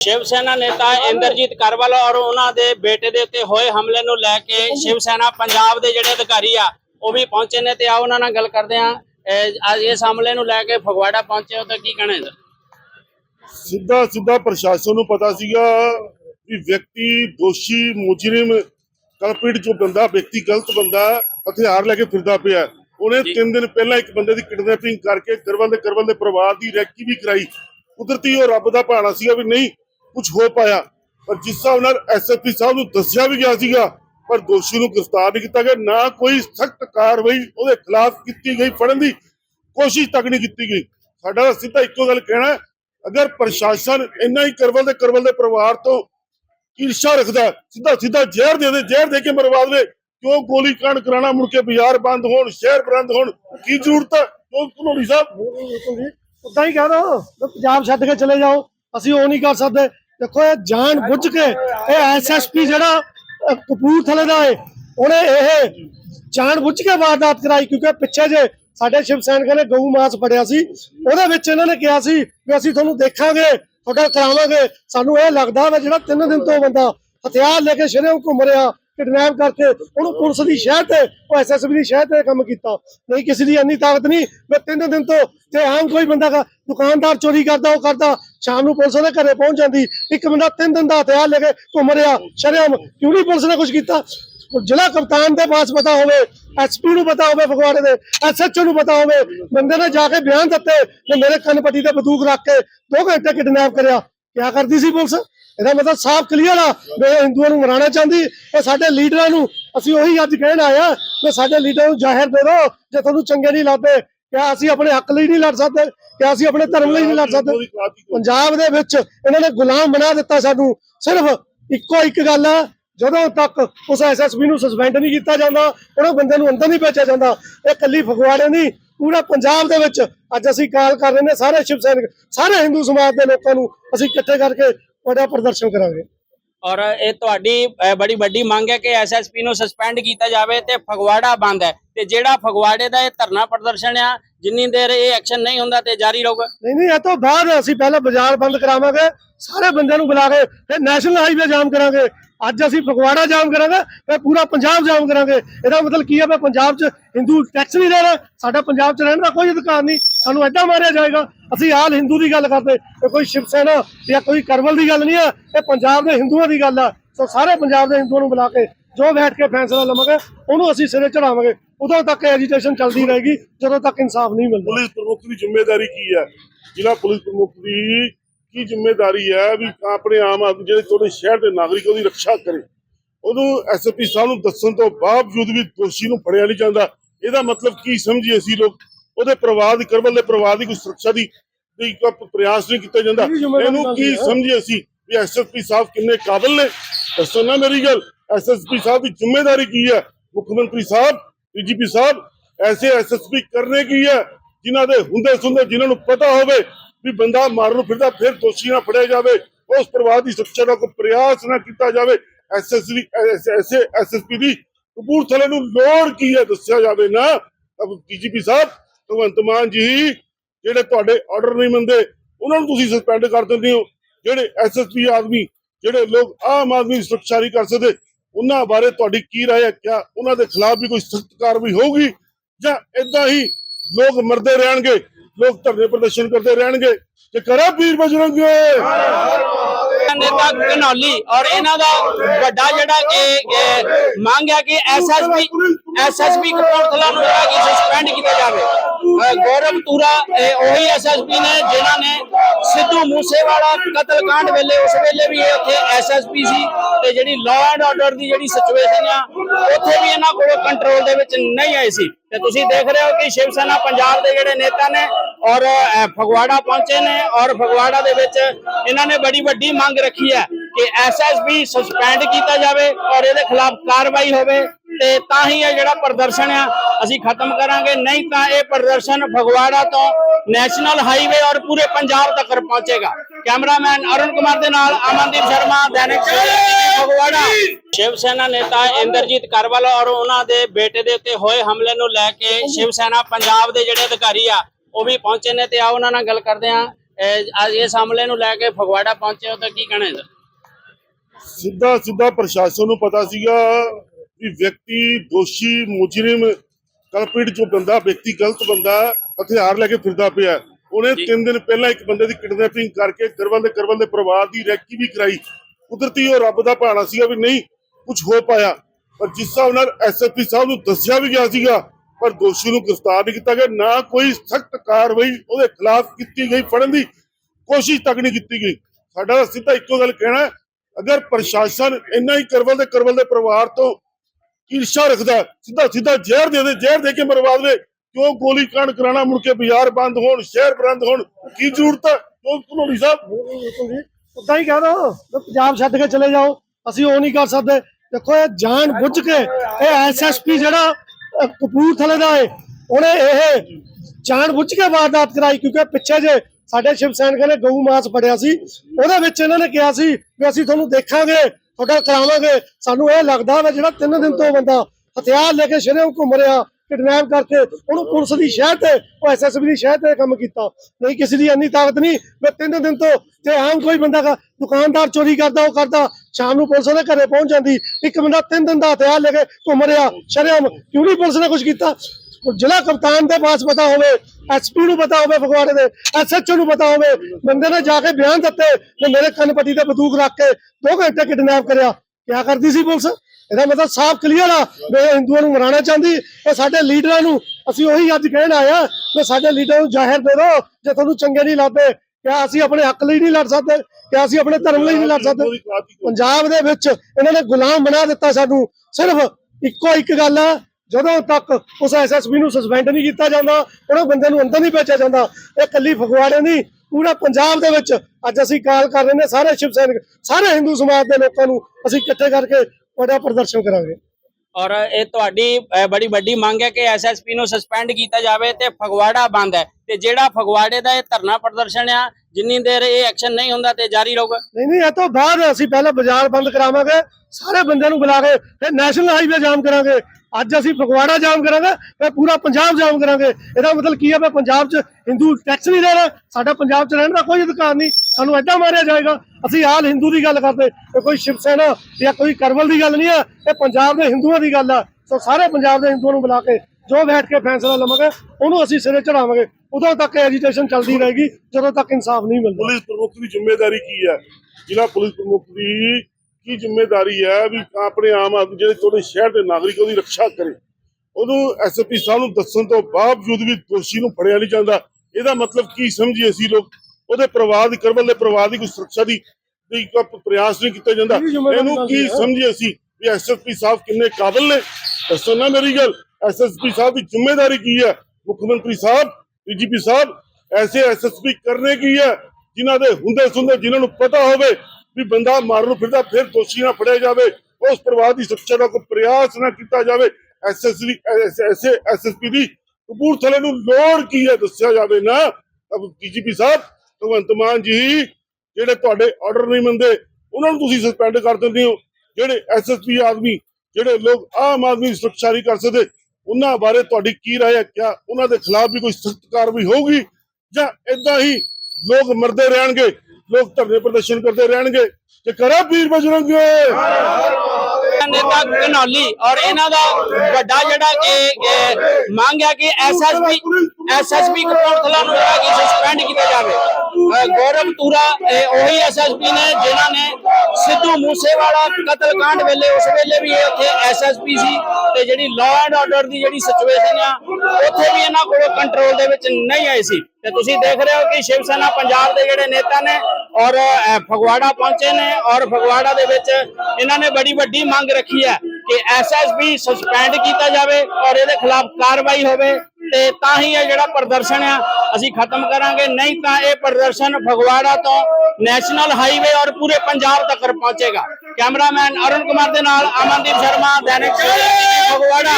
ਸ਼ਿਵ ਸੈਨਾ ਨੇਤਾ ਇੰਦਰਜੀਤ ਕਰਵਲ ਔਰ ਉਹਨਾਂ ਦੇ ਬੇਟੇ ਦੇ ਉੱਤੇ ਹੋਏ ਹਮਲੇ ਨੂੰ ਲੈ ਕੇ ਸ਼ਿਵ ਸੈਨਾ ਪੰਜਾਬ ਦੇ ਜਿਹੜੇ ਅਧਿਕਾਰੀ ਆ ਉਹ ਵੀ ਪਹੁੰਚੇ ਨੇ ਤੇ ਆ ਉਹਨਾਂ ਨਾਲ ਗੱਲ ਕਰਦੇ ਆ ਅੱਜ ਇਸ ਹਮਲੇ ਨੂੰ ਲੈ ਕੇ ਫਗਵਾੜਾ ਪਹੁੰਚੇ ਹੋ ਤਾਂ ਕੀ ਕਹਿਣਾ ਹੈ ਸਿੱਧਾ ਸਿੱਧਾ ਪ੍ਰਸ਼ਾਸਨ ਨੂੰ ਪਤਾ ਸੀਗਾ ਵੀ ਵਿਅਕਤੀ ਦੋਸ਼ੀ ਮੁਜਰਮ ਕਲਪਿਟ ਜੋ ਬੰਦਾ ਵਿਅਕਤੀ ਗਲਤ ਬੰਦਾ ਹਥਿਆਰ ਲੈ ਕੇ ਫਿਰਦਾ ਪਿਆ। ਉਹਨੇ ਜੀ। ਤਿੰਨ ਦਿਨ ਪਹਿਲਾਂ ਇੱਕ ਬੰਦੇ ਦੀ ਕਿਡਨੈਪਿੰਗ ਕਰਕੇ ਕਰਵਲ ਦੇ ਕਰਵਲ ਦੇ ਪਰਿਵਾਰ ਦੀ ਰੈਕੀ ਵੀ ਕਰਾਈ। ਕੁਦਰਤੀ ਉਹ ਰੱਬ ਦਾ ਭਾਣਾ ਸੀਗਾ ਵੀ ਨਹੀਂ ਕੁਝ ਹੋ ਪਾਇਆ। ਪਰ ਜਿਸ ਹਿਸਾਬ ਨਾਲ ਐਸਐਸਪੀ ਸਾਹਿਬ ਨੂੰ ਦੱਸਿਆ ਵੀ ਗਿਆ ਸੀਗਾ, ਪਰ ਦੋਸ਼ੀ ਨੂੰ ਗ੍ਰਿਫਤਾਰ ਨਹੀਂ ਕੀਤਾ ਗਿਆ, ਨਾ ਕੋਈ ਸਖਤ ਕਾਰਵਾਈ ਉਹਦੇ ਖਿਲਾਫ ਕੀਤੀ ਗਈ, ਫੜਨ ਦੀ ਕੋਸ਼ਿਸ਼ ਤੱਕ ਨਹੀਂ ਕੀਤੀ ਗਈ। ਸਾਡਾ ਸਿੱਧਾ ਇੱਕੋ ਗੱਲ ਕਹਿਣਾ ਅਗਰ ਪ੍ਰਸ਼ਾਸਨ ਇੰਨਾ ਹੀ ਕਰਵਲ ਦੇ ਕਰਵਲ ਦੇ ਪਰਿਵਾਰ ਤੋਂ ਈਰਸ਼ਾ ਰੱਖਦਾ ਸਿੱਧਾ ਸਿੱਧਾ ਜ਼ਹਿਰ ਦੇ ਦੇ, ਜ਼ਹਿਰ ਦੇ ਕੇ ਮਰਵਾ ਦੇਵੇ, ਕਿਉਂ ਗੋਲੀ ਕਾਂਡ ਕਰਾਣਾ ਮੁੜ ਕੇ ਬਾਜ਼ਾਰ ਬੰਦ ਹੋਣ, ਸ਼ਹਿਰ ਬੰਦ ਹੋਣ, ਕੀ ਜ਼ਰੂਰਤ ਹੈ? ਕਿਉਂ ਸਾਹਿਬ? ਉਦਾਂ ਹੀ ਕਹਿ ਪੰਜਾਬ ਛੱਡ ਕੇ ਚਲੇ ਜਾਓ। ਅਸੀਂ ਉਹ ਨਹੀਂ ਕਰ ਸਕਦੇ। ਦੇਖੋ, ਇਹ ਜਾਣ ਬੁੱਝ ਕੇ ਇਹ ਐਸਐਸਪੀ ਜਿਹੜਾ ਕਪੂਰਥਲੇ ਦਾ ਹੈ ਉਹਨੇ ਇਹ ਜਾਣ ਬੁੱਝ ਕੇ ਵਾਰਦਾਤ ਕਰਾਈ, ਕਿਉਂਕਿ ਪਿੱਛੇ ਜੇ ਸਾਡੇ ਸ਼ਿਵ ਸੈਨਿਕਾਂ ਨੇ ਗਊ ਮਾਸ ਫੜਿਆ ਸੀ, ਉਹਦੇ ਵਿੱਚ ਇਹਨਾਂ ਨੇ ਕਿਹਾ ਸੀ ਵੀ ਅਸੀਂ ਤੁਹਾਨੂੰ ਦੇਖਾਂਗੇ, ਤੁਹਾਡਾ ਕਰਾਵਾਂਗੇ। ਸਾਨੂੰ ਇਹ ਲੱਗਦਾ ਵਾ ਜਿਹੜਾ ਤਿੰਨ ਦਿਨ ਤੋਂ ਬੰਦਾ ਹਥਿਆਰ ਲੈ ਕੇ ਸ਼ਰੇਆਮ ਘੁੰਮ ਰਿਹਾ ਕਿਡਨੈਪ ਕਰਕੇ ਉਹਨੂੰ ਪੁਲਿਸ ਦੀ ਸ਼ਹਿਰ ਤੇ, ਉਹ ਐਸਐਸਬੀ ਦੀ ਸ਼ਹਿਰ ਤੇ ਕੰਮ ਕੀਤਾ। ਨਹੀਂ ਕਿਸੇ ਦੀ ਇੰਨੀ ਤਾਕਤ ਨਹੀਂ, ਮੈਂ ਤਿੰਨ ਦਿਨ ਤੋਂ ਤੇ ਆਮ ਕੋਈ ਬੰਦਾ ਦੁਕਾਨਦਾਰ ਚੋਰੀ ਕਰਦਾ, ਉਹ ਕਰਦਾ, ਸ਼ਾਮ ਨੂੰ ਪੁਲਿਸ ਉਹਦੇ ਘਰੇ ਪਹੁੰਚ ਜਾਂਦੀ। ਇੱਕ ਬੰਦਾ ਤਿੰਨ ਦਿਨ ਦਾ ਹਥਿਆਰ ਲੈ ਕੇ ਘੁੰਮ ਰਿਹਾ, ਸ਼ਰਿਆਮ ਕਿਉਂ ਨਹੀਂ ਪੁਲਿਸ ਨੇ ਕੁਝ ਕੀਤਾ? ਜ਼ਿਲ੍ਹਾ ਕਪਤਾਨ ਦੇ ਪਾਸ ਪਤਾ ਹੋਵੇ ਐਸਪੀ ਨੂੰ ਪਤਾ ਹੋਵੇ ਫਗਵਾੜੇ ਦੇ ਐਸਐਚਓ ਨੂੰ ਪਤਾ ਹੋਵੇ, ਬੰਦੇ ਨੇ ਜਾ ਕੇ ਬਿਆਨ ਦਿੱਤੇ ਕਿ ਮੇਰੇ ਕੰਨ ਪੱਟੀ ਤੇ ਬੰਦੂਕ ਰੱਖ ਕੇ 2 ਘੰਟੇ ਕਿਡਨੈਪ ਕਰਿਆ। ਕਿਆ ਕਰਦੀ ਸੀ ਪੁਲਿਸ? ਇਹਦਾ ਮਤਲਬ ਸਾਫ਼ ਕਲੀਅਰ ਆ ਵੀ ਇਹ ਹਿੰਦੂਆਂ ਨੂੰ ਮਰਾਣਾ ਚਾਹੁੰਦੀ, ਇਹ ਸਾਡੇ ਲੀਡਰਾਂ ਨੂੰ, ਅਸੀਂ ਉਹੀ ਅੱਜ ਕਹਿਣ ਆਇਆ ਕਿ ਸਾਡੇ ਲੀਡਰਾਂ ਨੂੰ ਜ਼ਾਹਿਰ ਦੇ ਦਿਓ, ਜੇ ਤੁਹਾਨੂੰ ਚੰਗੇ ਨਹੀਂ ਲੱਗਦੇ ਕਿਆ ਅਸੀਂ ਆਪਣੇ ਹੱਕ ਲਈ ਨਹੀਂ ਲੜ ਸਕਦੇ, ਕਿਆ ਅਸੀਂ ਆਪਣੇ ਧਰਮ ਲਈ ਨਹੀਂ ਲੜ ਸਕਦੇ? ਪੰਜਾਬ ਦੇ ਵਿੱਚ ਇਹਨਾਂ ਨੇ ਗੁਲਾਮ ਬਣਾ ਦਿੱਤਾ ਸਾਨੂੰ, ਸਿਰਫ ਇੱਕੋ ਇੱਕ ਗੱਲ ਆ, ਜਦੋਂ ਤੱਕ ਉਸ ਐਸਐਸਪੀ ਨੂੰ ਸਸਪੈਂਡ ਨਹੀਂ ਕੀਤਾ ਜਾਂਦਾ, ਉਹਨਾਂ ਬੰਦੇ ਨੂੰ ਅੰਦਰ ਨਹੀਂ ਭੇਜਿਆ ਜਾਂਦਾ, ਇਹ ਕੱਲੀ ਫਗਵਾੜੇ ਨਹੀਂ ਪੂਰਾ ਪੰਜਾਬ ਦੇ ਵਿੱਚ ਅੱਜ ਅਸੀਂ ਕਾਲ ਕਰ ਰਹੇ ਨੇ, ਸਾਰੇ ਸ਼ਿਵ ਸੈਨਿਕ, ਸਾਰੇ ਹਿੰਦੂ ਸਮਾਜ ਦੇ ਲੋਕਾਂ ਨੂੰ ਅਸੀਂ ਇਕੱਠੇ ਕਰਕੇ ਵੱਡਾ ਪ੍ਰਦਰਸ਼ਨ ਕਰਾਂਗੇ। ਔਰ ਇਹ ਤੁਹਾਡੀ ਬੜੀ ਵੱਡੀ ਮੰਗ ਹੈ ਕਿ ਐਸਐਸਪੀ ਨੂੰ ਸਸਪੈਂਡ ਕੀਤਾ ਜਾਵੇ ਤੇ ਫਗਵਾੜਾ ਬੰਦ ਹੈ। ਤੇ ਜਿਹੜਾ ਫਗਵਾੜੇ ਦਾ ਇਹ ਧਰਨਾ ਪ੍ਰਦਰਸ਼ਨ ਆ, ਜਿੰਨੀ ਦੇਰ ਇਹ ਐਕਸ਼ਨ ਨਹੀਂ ਹੁੰਦਾ ਤੇ ਜਾਰੀ ਰਹੂਗਾ। ਨਹੀਂ ਨਹੀਂ, ਇਹ ਤੋਂ ਬਾਅਦ ਅਸੀਂ ਪਹਿਲਾਂ ਬਾਜ਼ਾਰ ਬੰਦ ਕਰਾਵਾਂਗੇ, ਸਾਰੇ ਬੰਦਿਆਂ ਨੂੰ ਬੁਲਾ ਕੇ ਫਿਰ ਨੈਸ਼ਨਲ ਹਾਈਵੇ ਜਾਮ ਕਰਾਂਗੇ। ਅੱਜ ਅਸੀਂ ਫਗਵਾੜਾ ਜਾਮ ਕਰਾਂਗੇ, ਫਿਰ ਪੂਰਾ ਪੰਜਾਬ ਜਾਮ ਕਰਾਂਗੇ। ਇਹਦਾ ਮਤਲਬ ਕੀ ਹੈ ਮੈਂ ਪੰਜਾਬ 'ਚ ਹਿੰਦੂ ਟੈਕਸ ਨਹੀਂ ਦੇਣਾ ਸਾਡਾ ਪੰਜਾਬ 'ਚ ਰਹਿਣ ਦਾ ਕੋਈ ਅਧਿਕਾਰ ਨਹੀਂ, ਸਾਨੂੰ ਐਡਾ ਮਾਰਿਆ ਜਾਏਗਾ। ਅਸੀਂ ਆਲ ਹਿੰਦੂ ਦੀ ਗੱਲ ਕਰਦੇ, ਇਹ ਕੋਈ ਸ਼ਿਵ ਸੈਨਾ ਜਾਂ ਕੋਈ ਕਰਵਲ ਦੀ ਗੱਲ ਨਹੀਂ ਆ ਇਹ ਪੰਜਾਬ ਦੇ ਹਿੰਦੂਆਂ ਦੀ ਗੱਲ ਆ। ਸੋ ਸਾਰੇ ਪੰਜਾਬ ਦੇ ਹਿੰਦੂਆਂ ਨੂੰ ਬੁਲਾ ਕੇ ਜੋ ਬੈਠ ਕੇ ਫੈਸਲਾ ਲਵਾਂਗੇ, ਉਹਨੂੰ ਅਸੀਂ ਸਿਰੇ ਚੜਾਵਾਂਗੇ ਉਦੋਂ ਤੱਕ ਐਜੀਟੇਸ਼ਨ ਚੱਲਦੀ ਰਹੇਗੀ ਜਦੋਂ ਤੱਕ ਇਨਸਾਫ ਨਹੀਂ ਮਿਲਦਾ। ਪੁਲਿਸ ਪ੍ਰਮੁੱਖ ਦੀ ਜ਼ਿੰਮੇਵਾਰੀ ਕੀ ਹੈ? ਜ਼ਿਲ੍ਹਾ ਪੁਲਿਸ ਪ੍ਰਮੁੱਖ ਦੀ ਕੀ ਜ਼ਿੰਮੇਵਾਰੀ ਹੈ ਵੀ ਆਪਣੇ ਆਮ ਆਦਮੀ ਜਿਹੜੇ ਤੁਹਾਡੇ ਸ਼ਹਿਰ ਦੇ ਨਾਗਰਿਕ ਉਹਦੀ ਰੱਖਿਆ ਕਰੇ? ਉਹਨੂੰ ਐਸਪੀ ਸਾਹਿਬ ਨੂੰ ਦੱਸਣ ਤੋਂ ਬਾਵਜੂਦ ਵੀ ਦੋਸ਼ੀ ਨੂੰ ਫੜਿਆ ਨਹੀਂ ਜਾਂਦਾ ਇਹਦਾ ਮਤਲਬ ਕੀ ਸਮਝੀਏ ਅਸੀਂ ਲੋਕ? ਉਹਦੇ ਪਰਿਵਾਰ ਦੀ ਕਰਬਲ ਦੇ ਪਰਿਵਾਰ ਦੀ ਕੋਈ ਸੁਰੱਖਿਆ ਦੀ ਕੋਈ ਪ੍ਰਯਾਸ ਨਹੀਂ ਕੀਤਾ ਜਾਂਦਾ। ਇਹਨੂੰ ਕੀ ਹੈ। ਸਮਝੀਏ ਅਸੀਂ ਵੀ ਐਸਐਸਪੀ ਸਾਹਿਬ ਕਿੰਨੇ ਕਾਬਿਲ ਨੇ? ਦੱਸੋ ਨਾ ਮੇਰੀ ਗੱਲ ਐਸਐਸਪੀ ਸਾਹਿਬ ਦੀ ਜ਼ਿੰਮੇਵਾਰੀ ਕੀ ਹੈ? ਮੁੱਖ ਮੰਤਰੀ ਸਾਹਿਬ ਡੀਜੀਪੀ ਸਾਹਿਬ, ਐਸੇ ਐਸਐਸਪੀ ਕਰਨੇ ਕੀ ਹੈ? ਜਿਨ੍ਹਾਂ ਦੇ ਹੁੰਦੇ ਸੁੰਦੇ ਜਿਨ੍ਹਾਂ ਨੂੰ ਪਤਾ ਹੋਵੇ ਵੀ ਬੰਦਾ ਮਾਰਨ ਨੂੰ ਫਿਰਦਾ, ਫਿਰ ਦੋਸ਼ੀ ਨਾ ਫੜਿਆ ਜਾਵੇ, ਉਸ ਪਰਿਵਾਰ ਦੀ ਸੁਰੱਖਿਆ ਦਾ ਕੋਈ ਪ੍ਰਯਾਸ ਨਾ ਕੀਤਾ ਜਾਵੇ। ਐਸਐਸਪੀ ਐਸੇ ਐਸਐਸਪੀ ਦੀ ਕਪੂਰਥਲੇ ਨੂੰ ਲੋੜ ਕੀ ਹੈ ਦੱਸਿਆ ਜਾਵੇ ਨਾ? ਡੀਜੀਪੀ ਸਾਹਿਬ, ਭਗਵੰਤ ਮਾਨ ਜੀ, ਜਿਹੜੇ ਤੁਹਾਡੇ ਆਰਡਰ ਨਹੀਂ ਮੰਨਦੇ, ਉਹਨਾਂ ਨੂੰ ਤੁਸੀਂ ਸਸਪੈਂਡ ਕਰ ਦਿੰਦੇ ਹੋ। ਜਿਹੜੇ ਐਸਐਸਪੀ ਆਦਮੀ, ਜਿਹੜੇ ਲੋਕ ਆਮ ਆਦਮੀ ਦੀ ਸੁਰੱਖਿਆ ਨਹੀਂ ਕਰ ਸਕਦੇ ਉਹਨਾਂ ਬਾਰੇ ਤੁਹਾਡੀ ਕੀ ਰਾਏ ਹੈ? ਕਿਆ ਉਹਨਾਂ ਦੇ ਖਿਲਾਫ ਵੀ ਕੋਈ ਸਖਤ ਕਾਰਵਾਈ ਹੋਊਗੀ? ਜਾਂ ਇਦਾਂ ਹੀ ਲੋਕ ਮਰਦੇ ਰਹਿਣਗੇ ਲੋਕ ਧਰਨੇ ਪ੍ਰਦਰਸ਼ਨ ਕਰਦੇ ਰਹਿਣਗੇ? ਤੇ ਕਰਾ ਪੀਰ ਬਜਰੰਗੇ? ਨੇਤਾ ਘਨੌਲੀ ਔਰ ਇਹਨਾਂ ਦਾ ਵੱਡਾ ਜਿਹੜਾ ਇਹ ਇਹ ਮੰਗ ਹੈ ਕਿ ਐਸਐਸਪੀ ਐਸਐਸਪੀ ਕਪੂਰਥਲਾ ਨੂੰ ਜਿਹੜਾ ਕਿ ਸਸਪੈਂਡ ਕੀਤਾ ਜਾਵੇ। ਅਹ ਗੌਰਵ ਤੂਰਾ ਉਹੀ ਐਸਐਸਪੀ ਨੇ ਜਿਨ੍ਹਾਂ ਨੇ ਸਿੱਧੂ ਮੂਸੇਵਾਲਾ ਕਤਲकांड ਵੇਲੇ ਉਸ ਵੇਲੇ ਵੀ ਇਹ ਉੱਥੇ ਐਸਐਸਪੀ ਸੀ ਤੇ ਜਿਹੜੀ ਲਾਅ ਐਂਡ ਆਰਡਰ ਦੀ ਜਿਹੜੀ ਸਿਚੁਏਸ਼ਨ ਆ, ਉੱਥੇ ਵੀ ਇਹਨਾਂ ਕੋਲ ਕੰਟਰੋਲ ਦੇ ਵਿੱਚ ਨਹੀਂ ਆਈ ਸੀ। ਤੇ ਤੁਸੀਂ ਦੇਖ ਰਹੇ ਹੋ ਕਿ ਸ਼ਿਵ ਸੈਨਾ ਪੰਜਾਬ ਦੇ ਜਿਹੜੇ ਨੇਤਾ ਨੇ ਔਰ ਫਗਵਾੜਾ ਪਹੁੰਚੇ ਨੇ ਔਰ ਫਗਵਾੜਾ ਦੇ ਵਿੱਚ ਇਹਨਾਂ ਨੇ ਬੜੀ ਵੱਡੀ ਮੰਗ ਰੱਖੀ ਹੈ ਕਿ ਐਸਐਸਬੀ ਸਸਪੈਂਡ ਕੀਤਾ ਜਾਵੇ ਔਰ ਇਹਦੇ ਖਿਲਾਫ ਕਾਰਵਾਈ ਹੋਵੇ। ਤੇ ਤਾਂ ਹੀ ਇਹ ਜਿਹੜਾ ਪ੍ਰਦਰਸ਼ਨ ਆ, ਅਸੀਂ ਖਤਮ ਕਰਾਂਗੇ। ਨਹੀਂ ਤਾਂ ਇਹ ਪ੍ਰਦਰਸ਼ਨ ਫਗਵਾੜਾ ਤੋਂ ਨੈਸ਼ਨਲ ਹਾਈਵੇ ਔਰ ਪੂਰੇ ਪੰਜਾਬ ਤੱਕ ਪਹੁੰਚੇਗਾ। ਕੈਮਰਾਮੈਨ ਅਰੁਣ ਕੁਮਾਰ ਦੇ ਨਾਲ ਅਮਨਦੀਪ ਸ਼ਰਮਾ, ਦੈਨਿਕ ਫਗਵਾੜਾ। ਸ਼ਿਵ ਸੈਨਾ ਨੇਤਾ ਇੰਦਰਜੀਤ ਕਰਵਲ ਔਰ ਉਹਨਾਂ ਦੇ ਬੇਟੇ ਦੇ ਉੱਤੇ ਹੋਏ ਹਮਲੇ ਨੂੰ ਲੈ ਕੇ ਸ਼ਿਵ ਸੈਨਾ ਪੰਜਾਬ ਦੇ ਜਿਹੜੇ ਅਧਿਕਾਰੀ ਆ, ਉਹ ਵੀ ਪਹੁੰਚੇ ਨੇ ਤੇ ਆ ਉਹਨਾਂ ਨਾਲ ਗੱਲ ਕਰਦੇ ਆ ਅੱਜ ਇਸ ਹਮਲੇ ਨੂੰ ਲੈ ਕੇ ਫਗਵਾੜਾ ਪਹੁੰਚੇ ਹੋ ਤਾਂ ਕੀ ਕਹਿਣਾ ਹੈ ਸਿੱਧਾ ਸਿੱਧਾ ਪ੍ਰਸ਼ਾਸਨ ਨੂੰ ਪਤਾ ਸੀਗਾ ਵੀ ਵਿਅਕਤੀ ਦੋਸ਼ੀ ਮੁਜਰਮ ਕਲਪਿਟ ਜੋ ਬੰਦਾ ਵਿਅਕਤੀ ਗਲਤ ਬੰਦਾ ਹਥਿਆਰ ਲੈ ਕੇ ਫਿਰਦਾ ਪਿਆ। ਉਹਨੇ ਜੀ। ਤਿੰਨ ਦਿਨ ਪਹਿਲਾਂ ਇੱਕ ਬੰਦੇ ਦੀ ਕਿਡਨੈਪਿੰਗ ਕਰਕੇ ਗਰਵਲ ਦੇ ਕਰਵਲ ਦੇ ਪਰਿਵਾਰ ਦੀ ਰੈਕੀ ਵੀ ਕਰਾਈ ਕੁਦਰਤੀ ਉਹ ਰੱਬ ਦਾ ਭਾਣਾ ਸੀਗਾ ਵੀ ਨਹੀਂ ਕੁਝ ਹੋ ਪਾਇਆ ਪਰ ਜਿਸ ਹਿਸਾਬ ਨਾਲ ਐਸਐਸਪੀ ਸਾਹਿਬ ਨੂੰ ਦੱਸਿਆ ਵੀ ਗਿਆ ਸੀਗਾ ਪਰ ਦੋਸ਼ੀ ਨੂੰ ਗ੍ਰਿਫਤਾਰ ਨਹੀਂ ਕੀਤਾ ਗਿਆ ਨਾ ਕੋਈ ਸਖਤ ਕਾਰਵਾਈ ਉਹਦੇ ਖਿਲਾਫ ਕੀਤੀ ਗਈ ਫੜਨ ਦੀ ਕੋਸ਼ਿਸ਼ ਤੱਕ ਨਹੀਂ ਕੀਤੀ ਗਈ ਸਾਡਾ ਸਿੱਧਾ ਇੱਕੋ ਗੱਲ ਕਹਿਣਾ ਅਗਰ ਪ੍ਰਸ਼ਾਸਨ ਇੰਨਾ ਹੀ ਕਰਵਲ ਦੇ ਕਰਵਲ ਦੇ ਪਰਿਵਾਰ ਤੋਂ ਈਰਸ਼ਾ ਰੱਖਦਾ ਸਿੱਧਾ ਸਿੱਧਾ ਜ਼ਹਿਰ ਦੇ ਦੇ, ਜ਼ਹਿਰ ਦੇ ਕੇ ਮਰਵਾ ਦੇਵੇ। ਕਿਉਂ ਗੋਲੀ ਕਾਂਡ ਕਰਾਣਾ ਮੁੜ ਕੇ ਬਾਜ਼ਾਰ ਬੰਦ ਹੋਣ, ਸ਼ਹਿਰ ਬੰਦ ਹੋਣ, ਕੀ ਜ਼ਰੂਰਤ ਹੈ? ਕਿਉਂ ਧਨੋੜੀ ਸਾਹਿਬ ਉਦਾਂ ਹੀ ਕਹਿ ਦੋ ਪੰਜਾਬ ਛੱਡ ਕੇ ਚਲੇ ਜਾਓ। ਅਸੀਂ ਉਹ ਨਹੀਂ ਕਰ ਸਕਦੇ। ਦੇਖੋ, ਇਹ ਜਾਣ ਬੁੱਝ ਕੇ ਇਹ ਐਸਐਸਪੀ ਜਿਹੜਾ ਕਪੂਰਥਲੇ ਦਾ ਹੈ ਉਹਨੇ ਇਹ ਜਾਣ ਬੁੱਝ ਕੇ ਵਾਰਦਾਤ ਕਰਾਈ, ਕਿਉਂਕਿ ਪਿੱਛੇ ਜੇ ਸਾਡੇ ਸ਼ਿਵ ਸੈਨਿਕਾਂ ਨੇ ਗਊ ਮਾਸ ਫੜਿਆ ਸੀ, ਉਹਦੇ ਵਿੱਚ ਇਹਨਾਂ ਨੇ ਕਿਹਾ ਸੀ ਵੀ ਅਸੀਂ ਤੁਹਾਨੂੰ ਦੇਖਾਂਗੇ। ਤੁਹਾਡਾ ਕਰਾਵਾਂਗੇ। ਸਾਨੂੰ ਇਹ ਲੱਗਦਾ ਵਾ ਜਿਹੜਾ ਤਿੰਨ ਦਿਨ ਤੋਂ ਬੰਦਾ ਹਥਿਆਰ ਲੈ ਕੇ ਸ਼ਰੇਮ ਘੁੰਮ ਰਿਹਾ ਕਿਡਨੈਪ ਕਰਕੇ ਉਹਨੂੰ ਪੁਲਿਸ ਦੀ ਸ਼ਹਿਰ ਤੇ, ਉਹ ਐਸਐਸਬੀ ਦੀ ਸ਼ਹਿਰ ਤੇ ਕੰਮ ਕੀਤਾ। ਨਹੀਂ, ਕਿਸੇ ਦੀ ਇੰਨੀ ਤਾਕਤ ਨਹੀਂ। ਮੈਂ ਤਿੰਨ ਦਿਨ ਤੋਂ ਤੇ ਆਮ ਕੋਈ ਬੰਦਾ ਦੁਕਾਨਦਾਰ ਚੋਰੀ ਕਰਦਾ, ਉਹ ਕਰਦਾ, ਸ਼ਾਮ ਨੂੰ ਪੁਲਿਸ ਉਹਦੇ ਘਰੇ ਪਹੁੰਚ ਜਾਂਦੀ। ਇੱਕ ਬੰਦਾ ਤਿੰਨ ਦਿਨ ਦਾ ਹਥਿਆਰ ਲੈ ਕੇ ਘੁੰਮ ਰਿਹਾ, ਸ਼ਰੇਆਮ, ਕਿਉਂ ਨਹੀਂ ਪੁਲਿਸ ਨੇ ਕੁਝ ਕੀਤਾ? ਜ਼ਿਲ੍ਹਾ ਕਪਤਾਨ ਦੇ ਪਾਸ ਪਤਾ ਹੋਵੇ ਐਸਪੀ ਨੂੰ ਪਤਾ ਹੋਵੇ ਫਗਵਾੜੇ ਦੇ ਐਸਐਚਓ ਨੂੰ ਪਤਾ ਹੋਵੇ ਬੰਦੇ ਨੇ ਜਾ ਕੇ ਬਿਆਨ ਦਿੱਤੇ ਕਿ ਮੇਰੇ ਕੰਨ ਪੱਟੀ ਤੇ ਬੰਦੂਕ ਰੱਖ ਕੇ 2 ਘੰਟੇ ਕਿਡਨੈਪ ਕਰਿਆ। ਕਿਆ ਕਰਦੀ ਸੀ ਪੁਲਿਸ? ਇਹਦਾ ਮਤਲਬ ਸਾਫ਼ ਕਲੀਅਰ ਆ ਵੀ ਇਹ ਹਿੰਦੂਆਂ ਨੂੰ ਮਰਾਣਾ ਚਾਹੁੰਦੀ ਇਹ ਸਾਡੇ ਲੀਡਰਾਂ ਨੂੰ ਅਸੀਂ ਉਹੀ ਅੱਜ ਕਹਿਣ ਆਇਆ ਕਿ ਸਾਡੇ ਲੀਡਰਾਂ ਨੂੰ ਜ਼ਾਹਿਰ ਦੇ ਦਿਓ ਜੇ ਤੁਹਾਨੂੰ ਚੰਗੇ ਨਹੀਂ ਲੱਗਦੇ ਕਿ ਅਸੀਂ ਆਪਣੇ ਹੱਕ ਲਈ ਨਹੀਂ ਲੜ ਸਕਦੇ ਕਿ ਅਸੀਂ ਆਪਣੇ ਧਰਮ ਲਈ ਨਹੀਂ ਲੜ ਸਕਦੇ? ਪੰਜਾਬ ਦੇ ਵਿੱਚ ਇਹਨਾਂ ਨੇ ਗੁਲਾਮ ਬਣਾ ਦਿੱਤਾ ਸਾਨੂੰ ਸਿਰਫ ਇੱਕੋ ਇੱਕ ਗੱਲ ਆ ਜਦੋਂ ਤੱਕ ਉਸ ਐਸਐਸਪੀ ਨੂੰ ਸਸਪੈਂਡ ਨਹੀਂ ਕੀਤਾ ਜਾਂਦਾ ਉਹਨਾਂ ਬੰਦੇ ਨੂੰ ਅੰਦਰ ਨਹੀਂ ਭੇਜਿਆ ਜਾਂਦਾ। ਇਹ ਕੱਲੀ ਫਗਵਾੜੇ ਨਹੀਂ ਪੂਰਾ ਪੰਜਾਬ ਦੇ ਵਿੱਚ ਅੱਜ ਅਸੀਂ ਕਾਲ ਕਰ ਰਹੇ ਨੇ ਸਾਰੇ ਸ਼ਿਵ ਸੈਨਿਕ ਸਾਰੇ ਹਿੰਦੂ ਸਮਾਜ ਦੇ ਲੋਕਾਂ ਨੂੰ ਅਸੀਂ ਇਕੱਠੇ ਕਰਕੇ ਵੱਡਾ ਪ੍ਰਦਰਸ਼ਨ ਕਰਾਂਗੇ। ਔਰ ਇਹ ਤੁਹਾਡੀ ਬੜੀ ਵੱਡੀ ਮੰਗ ਹੈ ਕਿ ਐਸਐਸਪੀ ਨੂੰ ਸਸਪੈਂਡ ਕੀਤਾ ਜਾਵੇ ਤੇ ਫਗਵਾੜਾ ਬੰਦ ਹੈ। ਤੇ ਜਿਹੜਾ ਫਗਵਾੜੇ ਦਾ ਇਹ ਧਰਨਾ ਪ੍ਰਦਰਸ਼ਨ ਆ ਜਿੰਨੀ ਦੇਰ ਇਹ ਐਕਸ਼ਨ ਨਹੀਂ ਹੁੰਦਾ ਤੇ ਜਾਰੀ ਰਹੂਗਾ। ਨਹੀਂ ਨਹੀਂ ਇਹ ਤੋਂ ਬਾਅਦ ਅਸੀਂ ਪਹਿਲਾਂ ਬਾਜ਼ਾਰ ਬੰਦ ਕਰਾਵਾਂਗੇ ਸਾਰੇ ਬੰਦਿਆਂ ਨੂੰ ਬੁਲਾ ਕੇ ਫਿਰ ਨੈਸ਼ਨਲ ਹਾਈਵੇ ਜਾਮ ਕਰਾਂਗੇ। ਅੱਜ ਅਸੀਂ ਫਗਵਾੜਾ ਜਾਮ ਕਰਾਂਗੇ ਫਿਰ ਪੂਰਾ ਪੰਜਾਬ ਜਾਮ ਕਰਾਂਗੇ। ਇਹਦਾ ਮਤਲਬ ਕੀ ਹੈ ਵੀ ਪੰਜਾਬ 'ਚ ਹਿੰਦੂ ਟੈਕਸ ਨਹੀਂ ਲੈਣਾ ਸਾਡਾ ਪੰਜਾਬ 'ਚ ਰਹਿਣ ਦਾ ਕੋਈ ਅਧਿਕਾਰ ਨਹੀਂ, ਸਾਨੂੰ ਐਡਾ ਮਾਰਿਆ ਜਾਏਗਾ। ਅਸੀਂ ਹਾਲ ਹਿੰਦੂ ਦੀ ਗੱਲ ਕਰਦੇ, ਇਹ ਕੋਈ ਸ਼ਿਵ ਸੈਨਾ ਜਾਂ ਕੋਈ ਕਰਵਲ ਦੀ ਗੱਲ ਨਹੀਂ ਹੈ ਇਹ ਪੰਜਾਬ ਦੇ ਹਿੰਦੂਆਂ ਦੀ ਗੱਲ ਆ। ਸੋ ਸਾਰੇ ਪੰਜਾਬ ਦੇ ਹਿੰਦੂਆਂ ਨੂੰ ਬੁਲਾ ਕੇ ਜੋ ਬੈਠ ਕੇ ਫੈਸਲਾ ਲਵਾਂਗੇ, ਉਹਨੂੰ ਅਸੀਂ ਸਿਰੇ ਚੜਾਵਾਂਗੇ। ਉਦੋਂ ਤੱਕ ਐਜੀਟੇਸ਼ਨ ਚੱਲਦੀ ਰਹੇਗੀ, ਜਦੋਂ ਤੱਕ ਇਨਸਾਫ ਨਹੀਂ ਮਿਲਦਾ। ਪੁਲਿਸ ਪ੍ਰਮੁੱਖ ਦੀ ਜ਼ਿੰਮੇਵਾਰੀ ਕੀ ਹੈ? ਜ਼ਿਲ੍ਹਾ ਪੁਲਿਸ ਪ੍ਰਮੁੱਖ ਦੀ ਕੀ ਜ਼ਿੰਮੇਵਾਰੀ ਹੈ ਵੀ ਆਪਣੇ ਆਮ ਆਦਮੀ ਜਿਹੜੇ ਤੁਹਾਡੇ ਸ਼ਹਿਰ ਦੇ ਨਾਗਰਿਕ ਉਹਦੀ ਰੱਖਿਆ ਕਰੇ? ਉਹਨੂੰ ਐਸਪੀ ਸਾਹਿਬ ਨੂੰ ਦੱਸਣ ਤੋਂ ਬਾਵਜੂਦ ਵੀ ਦੋਸ਼ੀ ਨੂੰ ਫੜਿਆ ਨਹੀਂ ਜਾਂਦਾ ਇਹਦਾ ਮਤਲਬ ਕੀ ਸਮਝੀਏ ਅਸੀਂ ਲੋਕ? ਉਹਦੇ ਪਰਿਵਾਰ ਦੀ ਕਰਬਲ ਦੇ ਪਰਿਵਾਰ ਦੀ ਕੋਈ ਸੁਰੱਖਿਆ ਦੀ ਕੋਈ ਪ੍ਰਯਾਸ ਨਹੀਂ ਕੀਤਾ ਜਾਂਦਾ। ਇਹਨੂੰ ਕੀ। ਸਮਝੀਏ ਅਸੀਂ ਵੀ ਐਸਐਸਪੀ ਸਾਹਿਬ ਕਿੰਨੇ ਕਾਬਿਲ ਨੇ? ਦੱਸੋ ਨਾ ਮੇਰੀ ਗੱਲ ਐਸਐਸਪੀ ਸਾਹਿਬ ਦੀ ਜ਼ਿੰਮੇਵਾਰੀ ਕੀ ਹੈ? ਮੁੱਖ ਮੰਤਰੀ ਸਾਹਿਬ ਡੀਜੀਪੀ ਸਾਹਿਬ ਐਸੇ ਐਸਐਸਪੀ ਕਰਨੇ ਕੀ ਹੈ? ਜਿਨ੍ਹਾਂ ਦੇ ਹੁੰਦੇ ਸੁੰਦੇ ਜਿਨ੍ਹਾਂ ਨੂੰ ਪਤਾ ਹੋਵੇ ਵੀ ਬੰਦਾ ਮਾਰਨ ਨੂੰ ਫਿਰਦਾ, ਫਿਰ ਦੋਸ਼ੀ ਨਾ ਫੜਿਆ ਜਾਵੇ। ਉਸ ਪਰਿਵਾਰ ਦੀ ਸੁਰੱਖਿਆ ਦਾ ਕੋਈ ਪ੍ਰਯਾਸ ਨਾ ਕੀਤਾ ਜਾਵੇ। ਐਸਐਸਪੀ ਐਸਐਸਪੀ ਦੀ ਕਪੂਰਥਲੇ ਨੂੰ ਲੋੜ ਕੀ ਹੈ ਦੱਸਿਆ ਜਾਵੇ ਨਾ? ਡੀਜੀਪੀ ਸਾਹਿਬ, ਭਗਵੰਤ ਮਾਨ ਜੀ, ਜਿਹੜੇ ਤੁਹਾਡੇ ਆਰਡਰ ਨਹੀਂ ਮੰਨਦੇ, ਉਹਨਾਂ ਨੂੰ ਤੁਸੀਂ ਸਸਪੈਂਡ ਕਰ ਦਿੰਦੇ ਹੋ। ਜਿਹੜੇ ਐਸਐਸਪੀ ਆਦਮੀ, ਜਿਹੜੇ ਲੋਕ ਆਮ ਆਦਮੀ ਦੀ ਸੁਰੱਖਿਆ ਨਹੀਂ ਕਰ ਸਕਦੇ, ਉਹਨਾਂ ਬਾਰੇ ਤੁਹਾਡੀ ਕੀ ਰਾਏ ਹੈ? ਕਿਆ ਉਹਨਾਂ ਦੇ ਖਿਲਾਫ ਵੀ ਕੋਈ ਸਖਤ ਕਾਰਵਾਈ ਹੋਊਗੀ? ਜਾਂ ਇਦਾਂ ਹੀ ਲੋਕ ਮਰਦੇ ਰਹਿਣਗੇ, ਲੋਕ ਧਰਨੇ ਪ੍ਰਦਰਸ਼ਨ ਕਰਦੇ ਰਹਿਣਗੇ। ਤੇ ਕਰਾ ਪੀਰ ਬਜਰੰਗੇ। ਨੇਤਾ ਘਨੌਲੀ ਔਰ ਇਹਨਾਂ ਦਾ ਵੱਡਾ ਜਿਹੜਾ ਕਿ ਮੰਗ ਹੈ ਕਿ ਐਸਐਸਪੀ ਐਸਐਸਪੀ ਕਪੂਰਥਲਾ ਨੂੰ ਜਿਹੜਾ ਕਿ ਸਸਪੈਂਡ ਕੀਤਾ ਜਾਵੇ। ਗੌਰਵ ਤੂਰਾ ਉਹੀ ਐਸਐਸਪੀ ਨੇ, ਜਿਨ੍ਹਾਂ ਨੇ ਸਿੱਧੂ ਮੂਸੇਵਾਲਾ ਕਤਲकांड ਵੇਲੇ, ਉਸ ਵੇਲੇ ਵੀ ਇਹ ਉੱਥੇ ਐਸਐਸਪੀ ਸੀ ਤੇ ਜਿਹੜੀ ਲਾਅ ਐਂਡ ਆਰਡਰ ਦੀ ਜਿਹੜੀ ਸਿਚੁਏਸ਼ਨ ਆ, ਉੱਥੇ ਵੀ ਇਹਨਾਂ ਕੋਲ ਕੰਟਰੋਲ ਦੇ ਵਿੱਚ ਨਹੀਂ ਆਈ ਸੀ। ਤੇ ਤੁਸੀਂ ਦੇਖ ਰਹੇ ਹੋ ਕਿ ਸ਼ਿਵ ਸੈਨਾ ਪੰਜਾਬ ਦੇ ਜਿਹੜੇ ਨੇਤਾ ਨੇ ਔਰ ਫਗਵਾੜਾ ਪਹੁੰਚੇ ਨੇ ਔਰ ਫਗਵਾੜਾ ਦੇ ਵਿੱਚ ਇਹਨਾਂ ਨੇ ਬੜੀ ਵੱਡੀ ਮੰਗ ਰੱਖੀ ਹੈ ਕਿ ਐਸਐਸਬੀ ਸਸਪੈਂਡ ਕੀਤਾ ਜਾਵੇ ਔਰ ਇਹਦੇ ਖਿਲਾਫ ਕਾਰਵਾਈ ਹੋਵੇ। ਤੇ ਤਾਂ ਹੀ ਇਹ ਜਿਹੜਾ ਪ੍ਰਦਰਸ਼ਨ ਆ, ਅਸੀਂ ਖਤਮ ਕਰਾਂਗੇ। ਨਹੀਂ ਤਾਂ ਇਹ ਪ੍ਰਦਰਸ਼ਨ ਫਗਵਾੜਾ ਤੋਂ ਨੈਸ਼ਨਲ ਹਾਈਵੇ ਔਰ ਪੂਰੇ ਪੰਜਾਬ ਤੱਕ ਪਹੁੰਚੇਗਾ। ਕੈਮਰਾਮੈਨ ਅਰੁਣ ਕੁਮਾਰ ਦੇ ਨਾਲ ਅਮਨਦੀਪ ਸ਼ਰਮਾ, ਦੈਨਿਕ ਫਗਵਾੜਾ।